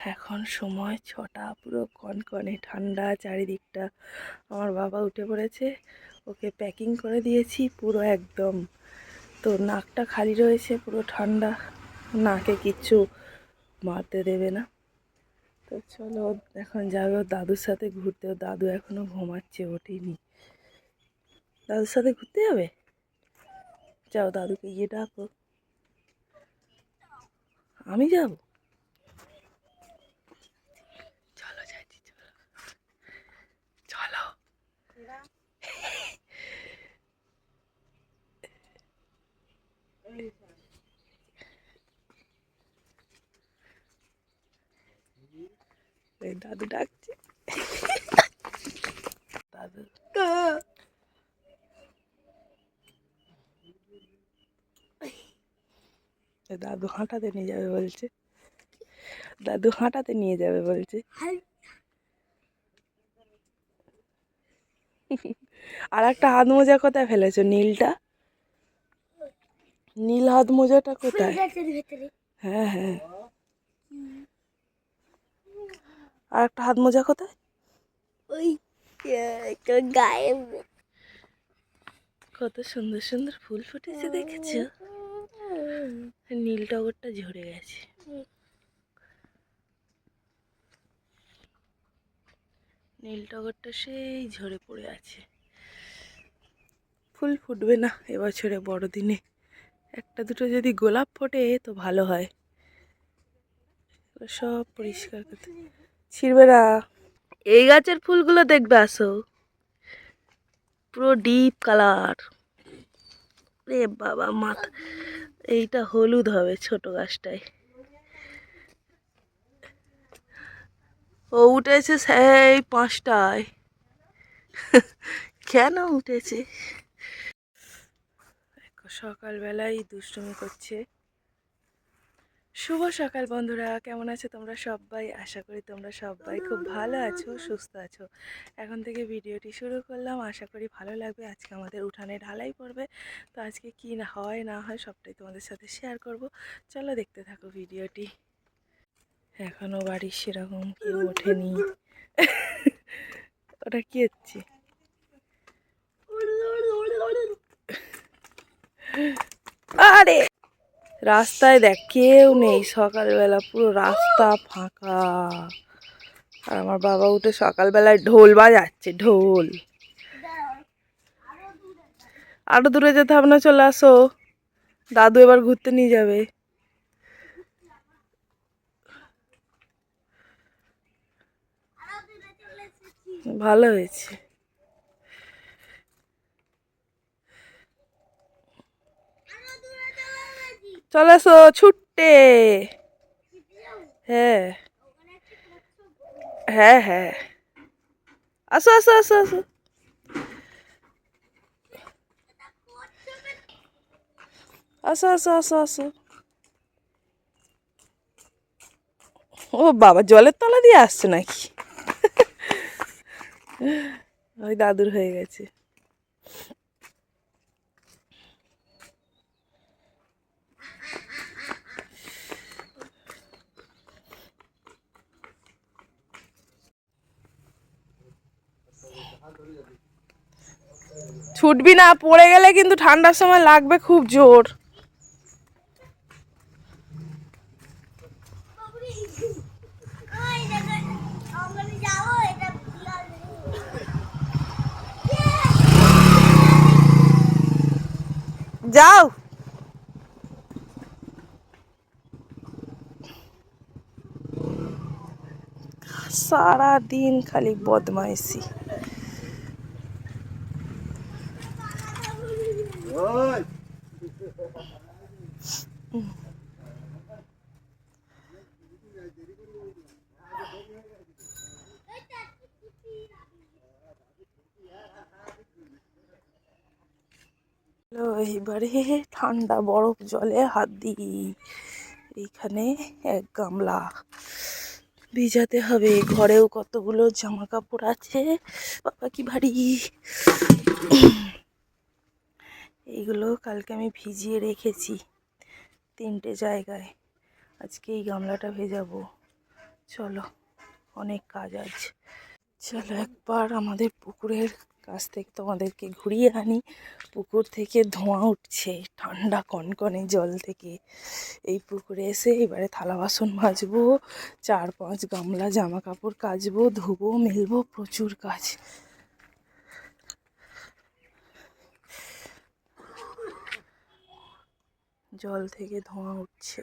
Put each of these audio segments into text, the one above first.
এখন সময় ছটা, পুরো কনকনে ঠান্ডা চারিদিকটা। আমার বাবা উঠে পড়েছে, ওকে প্যাকিং করে দিয়েছি পুরো একদম। তো নাকটা খালি রয়েছে, পুরো ঠান্ডা। নাকে কিচ্ছু মারতে দেবে না। তো চলো, এখন যাবে ওর দাদুর সাথে ঘুরতে। ওর দাদু এখনও ঘুমাচ্ছে, ওঠেনি। দাদুর সাথে ঘুরতে যাবে? যাও, দাদুকে গিয়ে ডাকো। আমি যাব চলো যাচ্ছি চলো চলো এই দাদু ডাকছে। দাদু। দাদু হাঁটাতে নিয়ে যাবে বলছে। দাদু হাঁটাতে নিয়ে যাবে বলছে। আর একটা হাত মোজা কোথায় ফেলেছো, নীলটা? নীল হাত মোজাটা কোথায়? হ্যাঁ হ্যাঁ। আর একটা হাত মোজা কোথায়? ওই গায়ে কত সুন্দর সুন্দর ফুল ফুটেছে দেখেছ? নীল টগরটা ঝরে গেছে। নীল টগরটা সেই ঝরে পড়ে আছে। ফুল ফুটবে না এবছরে বড়দিনে। একটা দুটো যদি গোলাপ ফোটে তো ভালো হয়। সব পরিষ্কার করতে। ছিড়বে না এই গাছের ফুলগুলো দেখবে আসো। পুরো ডিপ কালার। রে বাবা, মাথা। এইটা হলুদ হবে ছোট গাছটায়। ও উঠেছে সেই পাঁচটায়। কেন উঠেছে? দেখো সকালবেলায় দুষ্টুমি করছে। শুভ সকাল বন্ধুরা, কেমন আছো তোমরা সবাই? আশা করি তোমরা সবাই খুব ভালো আছো, সুস্থ আছো। এখন থেকে ভিডিওটি শুরু করলাম। আশা করি ভালো লাগবে। আজকে আমাদের উঠানে ঢালাই পড়বে। তো আজকে কি না হয় না হয় সবটাই তোমাদের সাথে শেয়ার করব। চলো দেখতে থাকো ভিডিওটি। এখনও বাড়ির সেরকম কেউ ওঠেনি। ওটা কি হচ্ছে? আরে, রাস্তায় দেখ, কেউ নেই। সকালবেলা পুরো রাস্তা ফাঁকা। আর আমার বাবা উঠে সকালবেলায় ঢোল বাজাচ্ছে, ঢোল। আরও দূরে যেতে হবে না, চলে আসো। দাদু এবার ঘুরতে নিয়ে যাবে। ভালো হয়েছে। চলে আসো ছুট্টে। হ্যাঁ। হ্যাঁ হ্যাঁ। আসো আসো আসো আসো। আসো আসো আসো আসো। ও বাবা, জলের তলা দিয়ে আসছে নাকি? ওই দাদুর হয়ে গেছে। ছুটবি না, পড়ে গেলে কিন্তু ঠান্ডার সময় লাগবে খুব জোর। যাও। সারা দিন খালি বদমাইশি। হ্যালো, এইবারে ঠান্ডা বরফ জলে হাত দিই। এইখানে এক গামলা ভিজাতে হবে। ঘরেও কতগুলো জামা কাপড় আছে? বাবা কি ভারী। এইগুলো কালকে আমি ভিজিয়ে রেখেছি তিনটে জায়গায়। আজকে এই গামলাটা ভেজাবো। চলো অনেক কাজ আছে চলো একবার আমাদের পুকুরের কাছ থেকে তোমাদেরকে ঘুরিয়ে আনি। পুকুর থেকে ধোঁয়া উঠছে, ঠান্ডা কনকনে জল থেকে। এই পুকুরে এসে এবারে থালা বাসন মাজবো, চার পাঁচ গামলা জামা কাপড় কাচবো, ধুবো, মেলবো, প্রচুর কাজ। জল থেকে ধোঁয়া উঠছে।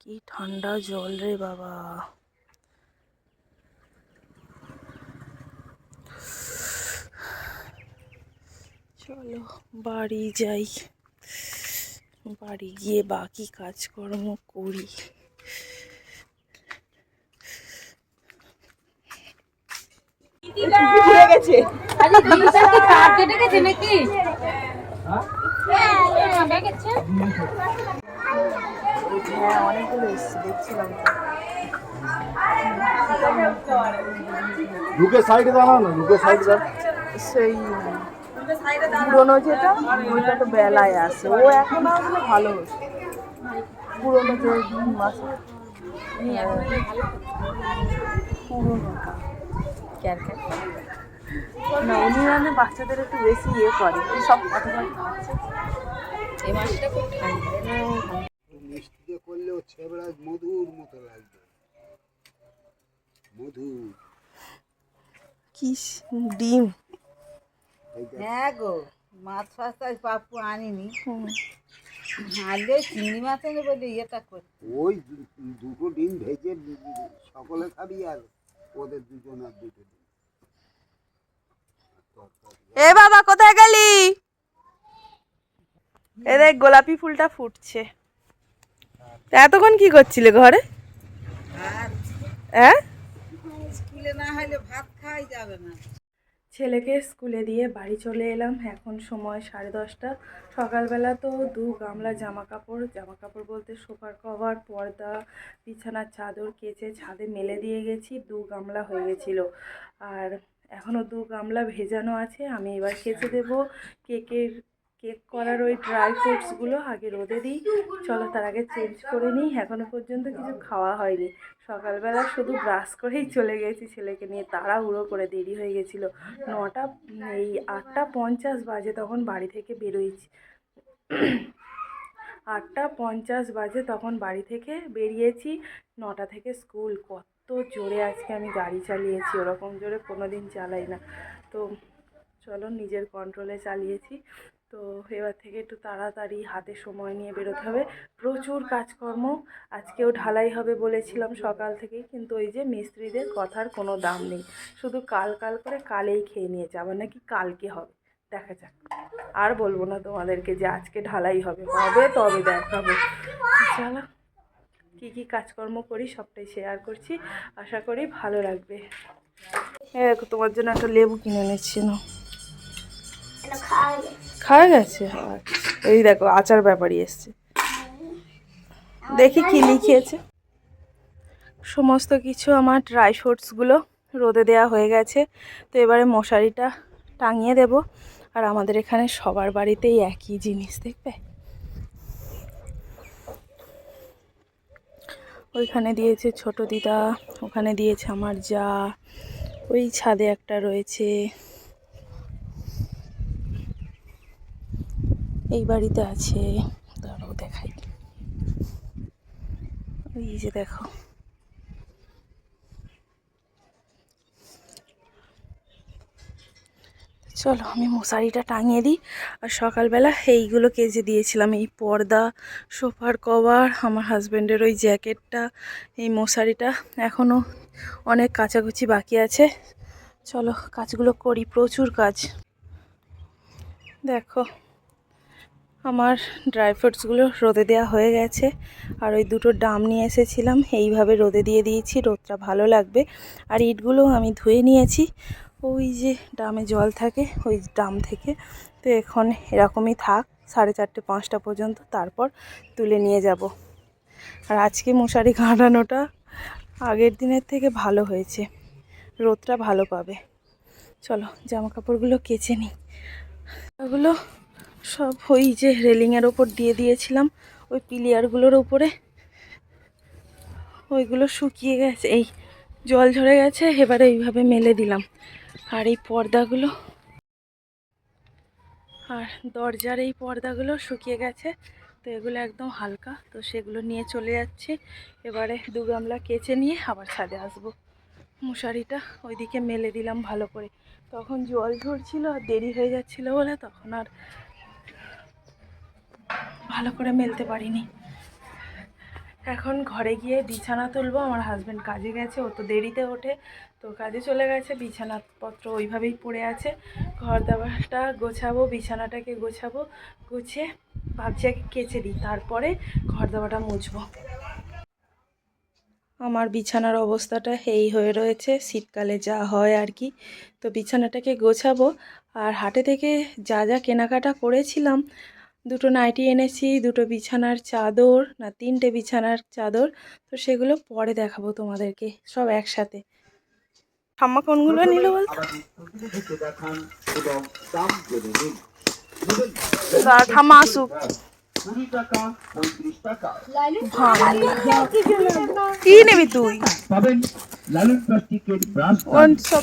কি ঠান্ডা জল রে বাবা। চলো বাড়ি যাই। বাড়ি গিয়ে বাকি কাজকর্ম করি। হ্যাঁ? অনেকগুলো এসছে দেখছিলাম ঢুকে সাইডে দাঁড়াও না ঢুকে সাইডে দাঁড়াও। সেই পুরোনো যেটা ওইটা তো বেলায় আসে ও এখন আসলে ভালো হতো পুরোনো যে মাসে পুরোনোটা না উনি মানে বাচ্চাদের একটু বেশি ইয়ে করে। সব কথা এই মাসটা খুব ঠান্ডা মিষ্টি দিয়ে করলেও ছেবড়া মধুর মতো লাগবে। মধুর কি ডিম। হ্যাঁ গো মাছ ফাছ আজ পাপ্পু আনিনি। আনলে চিংড়ি মাছ এনে বলে ইয়েটা করতে ওই দুটো ডিম ভেজে সকলে খাবি আর ওদের দুজন আর দুটো ডিম। এ বাবা কোথায় গেলি? এ দেখ গোলাপি ফুলটা ফুটছে। এতক্ষণ কি করছিলে ঘরে? হ্যাঁ স্কুলে না হলে ভাত খাওয়াই যাবে না। ছেলেকে স্কুলে দিয়ে বাড়ি চলে এলাম। এখন সময় সাড়ে দশটা। সকালবেলা তো দু গামলা জামা কাপড় জামা কাপড় বলতে সোফার কভার, পর্দা, বিছানার চাদর কেচে ছাদে মেলে দিয়ে গেছি। দু গামলা হয়ে গেছিল। আর এখনও দু গামলা ভেজানো আছে। আমি এবার কেচে দেবো। কেকের কেক করার ওই ড্রাই ফ্রুটসগুলো আগে রোদে দিই। চলো তার আগে চেঞ্জ করে নিই। এখনও পর্যন্ত কিছু খাওয়া হয়নি। সকালবেলা শুধু ব্রাশ করেই চলে গেছি ছেলেকে নিয়ে। তাড়াহুড়ো করে দেরি হয়ে গেছিল। নটা, এই আটটা পঞ্চাশ বাজে তখন বাড়ি থেকে বেরোইছি আটটা পঞ্চাশ বাজে তখন বাড়ি থেকে বেরিয়েছি। নটা থেকে স্কুল। কত জোরে আজকে আমি গাড়ি চালিয়েছি। ওরকম জোরে কোনো দিন চালাই না। তো চলো নিজের কন্ট্রোলে চালিয়েছি। তো এবার থেকে একটু তাড়াতাড়ি হাতে সময় নিয়ে বেরোতে হবে। প্রচুর কাজকর্ম, আজকেও ঢালাই হবে বলেছিলাম সকাল থেকেই, কিন্তু ওই যে মিস্ত্রিদের কথার কোনো দাম নেই। শুধু কাল কাল করে কালেই খেয়ে নিয়েছে, আবার নাকি কালকে হবে। দেখা যাক। আর বলব না তোমাদেরকে যে আজকে ঢালাই হবে হবে তবে দেখাবো চলো, কী কী কাজকর্ম করি সবটাই শেয়ার করছি। আশা করি ভালো লাগবে। দেখো, তোমার জন্য একটা লেবু কিনে এনেছি না খাওয়া গেছে। এই দেখো, আচার ব্যাপারই এসছে। দেখি কি লিখিয়েছে। সমস্ত কিছু আমার ড্রাই ফ্রুটসগুলো রোদে দেওয়া হয়ে গেছে। তো এবারে মশারিটা টাঙিয়ে দেব। আর আমাদের এখানে সবার বাড়িতেই একই জিনিস, দেখবে? ওইখানে দিয়েছে ছোট দিদা, ওখানে দিয়েছে আমার যা। ওই ছাদে একটা রয়েছে। এই বাড়িতে আছে। দাঁড়াও, দেখাই। ওই যে দেখো। চলো, আমি মশারিটা টাঙিয়ে দিই। আর সকালবেলা এইগুলো কেজে দিয়েছিলাম, এই পর্দা, সোফার কভার, আমার হাজব্যান্ডের ওই জ্যাকেটটা, এই মশারিটা। এখনও অনেক কাচাকুচি বাকি আছে। চলো, কাজগুলো করি, প্রচুর কাজ। দেখো আমার ড্রাই ফ্রুটসগুলো রোদে দেওয়া হয়ে গেছে। আর ওই দুটো ডাম নিয়ে এসেছিলাম, এইভাবে রোদে দিয়ে দিয়েছি, রোদটা ভালো লাগবে। আর ইটগুলো আমি ধুয়ে নিয়েছি। ওই যে ডামে জল থাকে, ওই ডাম থেকে। তো এখন এরকমই থাক, সাড়ে চারটে, পাঁচটা পর্যন্ত, তারপর তুলে নিয়ে যাব। আর আজকে মশারি কাটানোটা আগের দিনের থেকে ভালো হয়েছে। রোদটা ভালো পাবে। চলো জামা কাপড়গুলো কেচে নিই। ওগুলো সব ওই যে রেলিংয়ের ওপর দিয়ে দিয়েছিলাম, ওই পিলিয়ারগুলোর উপরে ওইগুলো শুকিয়ে গেছে, এই জল ঝরে গেছে, এবারে এইভাবে মেলে দিলাম। আর এই পর্দাগুলো, আর দরজার এই পর্দাগুলো শুকিয়ে গেছে, তো এগুলো একদম হালকা, তো সেগুলো নিয়ে চলে যাচ্ছে। এবারে দু গামলা কেচে নিয়ে আবার ছাদে আসব। মশারিটা ওইদিকে মেলে দিলাম ভালো করে। তখন জল ঝরছিল, আর দেরি হয়ে যাচ্ছিল বলে তখন আর ভালো করে মেলতে পারিনি। এখন ঘরে গিয়ে বিছানা তুলবো, আমার হাজব্যান্ড কাজে গেছে, ও তো দেরিতে ওঠে, তো কাজে চলে গেছে, বিছানাপত্র ওইভাবেই পড়ে আছে। ঘর দাবারটা গোছাবো, বিছানাটাকে গোছাবো, গুছিয়ে ভাবছি আগে কেচে দিই, তারপরে ঘর দাবাটা মুছবো। আমার বিছানার অবস্থাটা এই হয়ে রয়েছে, শীতকালে যা হয় আর কি। তো বিছানাটাকে গোছাবো, আর হাটে থেকে যা যা কেনাকাটা করেছিলাম দুটো নাইটি এনেছি দুটো বিছানার চাদর না তিনটে বিছানার চাদর। তো সেগুলো পরে দেখাবো তোমাদেরকে সব একসাথে। ঠাম্মা কোনগুলো নিল বলতো? দাঁড়া, ঠাম্মা আসুক। কি নিবি তুই? সব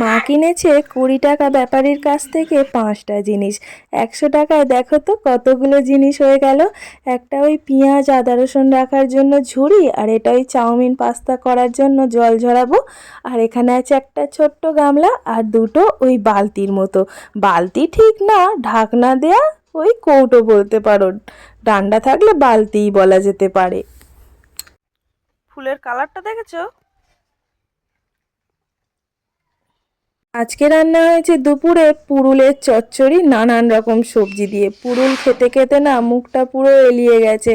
মা কিনেছে কুড়ি টাকা ব্যাপারীর কাছ থেকে পাঁচটা জিনিস। একশো টাকায় দেখো তো কতগুলো জিনিস হয়ে গেল। একটা ওই পেঁয়াজ আদা রসুন রাখার জন্য ঝুড়ি আর এটা ওই চাউমিন পাস্তা করার জন্য জল ঝরাবো। আর এখানে আছে একটা ছোট্ট গামলা আর দুটো ওই বালতির মতো। বালতি ঠিক না ঢাকনা দেয়া ওই কৌটো বলতে পারো। ডান্ডা থাকলে বালতিই বলা যেতে পারে। ফুলের কালারটা দেখেছ? আজকে রান্না হয়েছে দুপুরে পুরুলের চচ্চড়ি, নানান রকম সবজি দিয়ে। পুরুল খেতে খেতে না মুখটা পুরো এলিয়ে গেছে।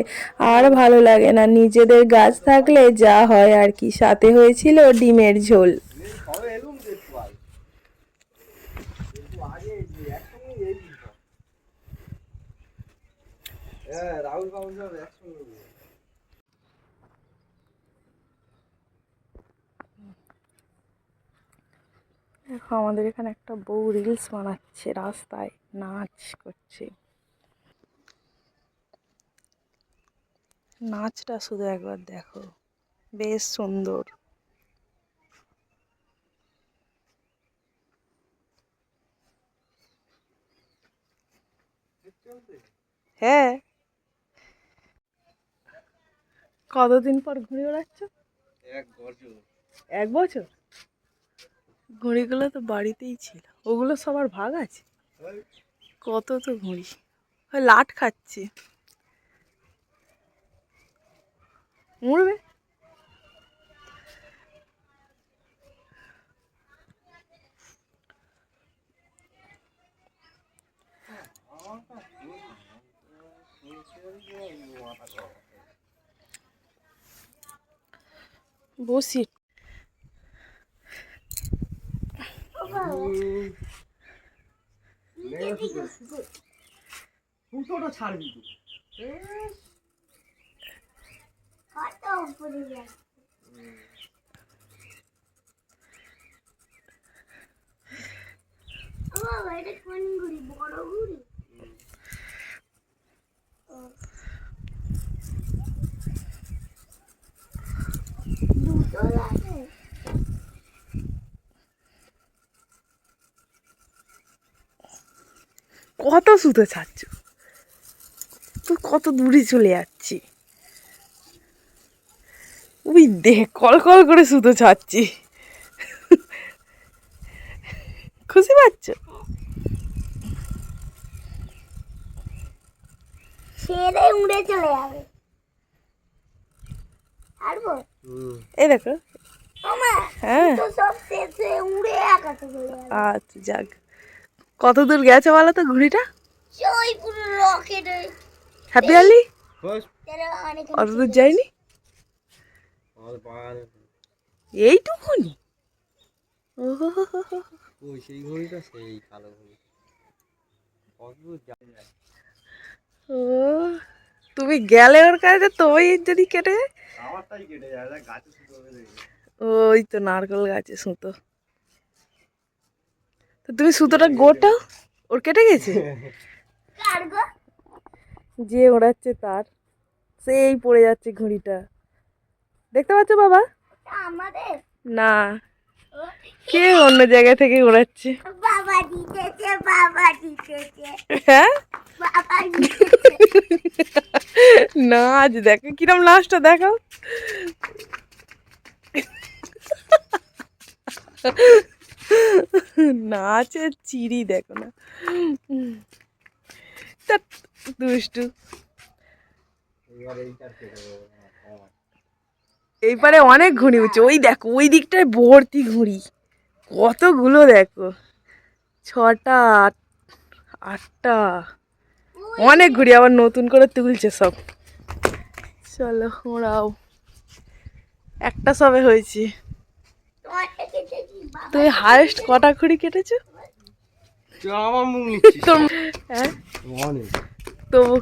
আর ভালো লাগে না, নিজেদের গাছ থাকলে যা হয় আর কি। সাথে হয়েছিল ডিমের ঝোল। দেখো আমাদের এখানে একটা বউ রিলস বানাচ্ছে রাস্তায় নাচ করছে। নাচটা শুধু একবার দেখো বেশ সুন্দর। হ্যাঁ। কতদিন পর ঘুরে বেড়াচ্ছ? এক বছর? ঘুড়িগুলো তো বাড়িতেই ছিল। ওগুলো সবার ভাগ আছে? কত তো ঘুড়ি। লাট খাচ্ছে। উড়বে? বসি। ফুটোটা ছাড়বি তো কত উপরে যাচ্ছে ও বাবা, এটা কোন ঘুড়ি বড় ঘুড়ি দুটো লাগে কত সুতো ছাড়ছ তুই কত দূরে চলে যাচ্ছি। ওই দেখ কল কল করে সুতো ছাড়ছি। খুশি পাচ্ছ? ছেড়ে উড়ে চলে যাবে। এই দেখো। হ্যাঁ। আচ্ছা যাক। কত দূর গেছে বলো তো ঘুড়িটা? রকেট হ্যাপি আলি অত দূর যায়নি এইটুকুনি? ওহো ওই সেই ঘড়িটা সেই কালো ঘড়ি। অদ্ভুত জানি না ও তুমি গেলে ওর কাছে তোমায় যদি কেটে যায়? আমারটাই কেটে যায় না গাছে শুধু হবে দেখবে ওই তো নারকেল গাছে সুতো। তো তুমি সুতোটা গোটাও? ওর কেটে গেছে? কার্গো যে ওড়াচ্ছে তার সেই পড়ে যাচ্ছে ঘুড়িটা। দেখতে পাচ্ছ বাবা? না। কে অন্য জায়গা থেকে ওড়াচ্ছে? বাবা দিতেছে বাবা দিতেছে হ্যাঁ? বাবা না আজ দেখো কিরম লাস্টটা দেখাও নাচে চিড়ি দেখো না। দুষ্টু। এইবারে অনেক ঘুড়ি উঠছে ওই দেখো ওই দিকটায় ভর্তি ঘুড়ি। কতগুলো দেখো। ছটা আট- আটটা। অনেক ঘুড়ি আবার নতুন করে তুলছে সব। চলো ওরাও। একটা সবে হয়েছে। তুমি হায়েস্ট কটা ঘুড়ি কেটেছো? তুই আমার মুখ নিচ্ছিস? হ্যাঁ? অনেক। তবু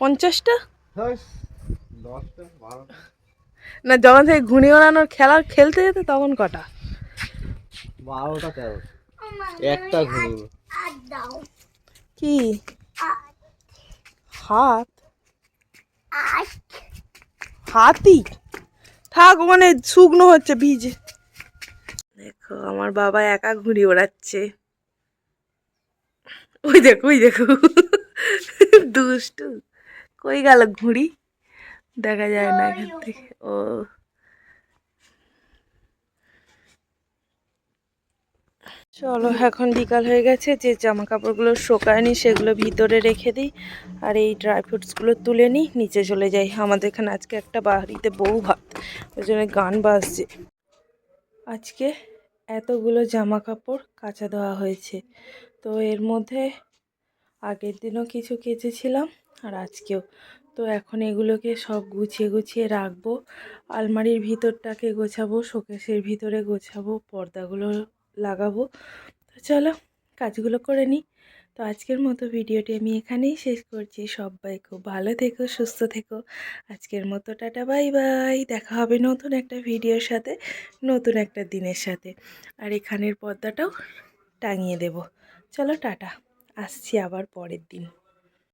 পঞ্চাশটা? না যখন থেকে ঘুড়ি ওড়ানোর খেলা খেলতে যেত তখন কটা? বারোটা তেরো একটা দাও। কি? হাত? হাতি? থাক ওখানে শুকনো হচ্ছে ভিজে। দেখো আমার বাবা একা ঘুড়ি ওড়াচ্ছে। ওই দেখো ওই দেখো। দুষ্টু। কই গেল ঘুড়ি? দেখা যায় না এখান থেকে। ও। চলো এখন বিকাল হয়ে গেছে যে জামা কাপড়গুলো শোকায় শোকায়নি সেগুলো ভিতরে রেখে দিই আর এই ড্রাই ফ্রুটসগুলো তুলে নিই নিচে চলে যাই। আমাদের এখানে আজকে একটা বাড়িতে বউ ভাত ওই জন্য গান বাজছে। আজকে এতগুলো জামা কাপড় কাচা দেওয়া হয়েছে। তো এর মধ্যে আগের দিনও কিছু কেচেছিলাম আর আজকেও। তো এখন এগুলোকে সব গুছিয়ে গুছিয়ে রাখব। আলমারির ভিতরটাকে গোছাবো শোকেশের ভিতরে গোছাবো, পর্দাগুলো লাগাবো। তো চলো কাজগুলো করে নিই। তো আজকের মতো ভিডিওটি আমি এখানেই শেষ করছি। সবাই খুব ভালো থেকো, সুস্থ থেকো। আজকের মতো টাটা, বাই বাই। দেখা হবে নতুন একটা ভিডিওর সাথে, নতুন একটা দিনের সাথে। আর এখানের পর্দাটাও টাঙিয়ে দেব। চলো টাটা। আসছি আবার পরের দিন।